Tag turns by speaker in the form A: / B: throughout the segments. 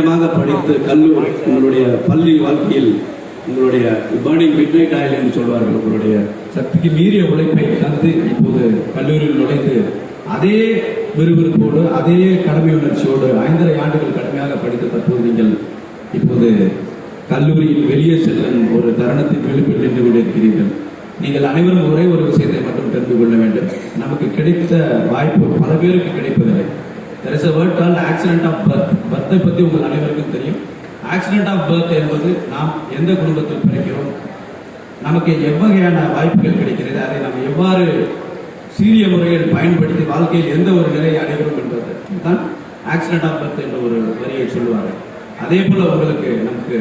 A: அதிகமாக படித்து கல்லூரி உங்களுடைய பள்ளி வாழ்க்கையில் உங்களுடைய பேர்னிங் மிட்நைட் ஆயில் என்று சொல்வார்கள் உங்களுடைய சக்திக்கு மீறிய உழைப்பை தந்து இப்போது கல்லூரியில் நுழைந்து அதே விறுவிறுப்போடு அதே கடமை உணர்ச்சியோடு ஐந்தரை ஆண்டுகள் கடுமையாக படித்த தற்போது நீங்கள் இப்போது கல்லூரியில் வெளியே செல்லும் ஒரு தருணத்தின் விழுப்பில் நின்று கொண்டிருக்கிறீர்கள். நீங்கள் அனைவரும் ஒரே ஒரு விஷயத்தை மட்டும் தெரிந்து கொள்ள வேண்டும். நமக்கு கிடைத்த வாய்ப்பு பல பேருக்கு கிடைப்பதில்லை. There is a word all accident of birth அதை பற்றி உங்கள் அனைவருக்கும் தெரியும். ஆக்சிடென்ட் ஆஃப் பர்த் என்பது நாம் எந்த குடும்பத்தில் பிறக்கிறோம்? நமக்கு எவ்வகையான வாய்ப்புகள் கிடைக்கிறது? அதை நாம் எவ்வாறு சீரிய முறையில் பயன்படுத்தி வாழ்க்கையில் எந்த ஒரு நிலையை அடைகிறோம் என்பது. தான் ஆக்சிடென்ட் ஆஃப் பர்த் என்ற ஒரு வரியை சொல்லுவார்கள். அதே போல உங்களுக்கு நமக்கு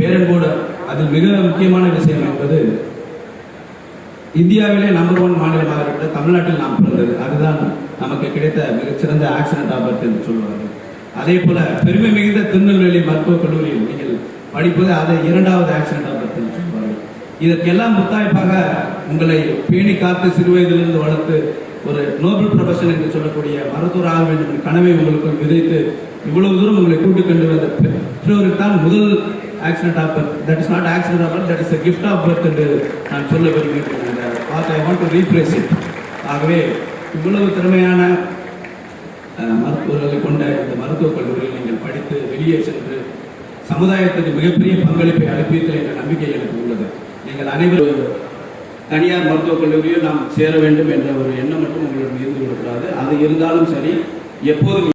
A: பேரன்போடு அதில் மிக முக்கியமான விஷயம் என்பது இந்தியாவிலே நம்பர் ஒன் மாநிலமாக இருக்கிற தமிழ்நாட்டில் நாம் பிறந்தது. அதுதான் நமக்கு கிடைத்த மிகச்சிறந்த ஆக்சிடென்ட் ஆபத்து என்று சொல்லுவார்கள். அதே போல பெருமை மிகுந்த திருநெல்வேலி மருத்துவக் கல்லூரியில் நீங்கள் படிப்பது அதை இரண்டாவது ஆக்சிடென்ட் ஆபத்து என்று இதற்கெல்லாம் முத்தாய்ப்பாக உங்களை பேணி காத்து சிறு வயதிலிருந்து வளர்த்து ஒரு நோபல் ப்ரொஃபஷன் என்று சொல்லக்கூடிய மருத்துவர் ஆக வேண்டும் என்ற கனவை உங்களுக்குள் விதைத்து இவ்வளவு தூரம் உங்களை கூட்டிக் கொண்டு வந்த பெற்றோருக்கு தான் முதல் accident of birth that is not accident of birth that is gift of birth என்று நான் சொல்ல விரும்புகிறேன் அந்த பார்த்து I want to refresh it ஆகவே இவ்வளவு திறமையான மருத்துவர்களை கொண்ட இந்த மருத்துவக் கல்லூரியில் நீங்கள் படித்து வெளியே சென்று சமுதாயத்துக்கு மிகப்பெரிய பங்களிப்பை அளிப்பீர்கள் என்ற நம்பிக்கை எனக்கு உள்ளது. நீங்கள் அனைவரும் தனியார் மருத்துவக் கல்லூரியில் நாம் சேர வேண்டும் என்ற ஒரு எண்ணம் மட்டும் உங்களிடம் இருந்து விடக்கூடாது. அது இருந்தாலும் சரி எப்போதும்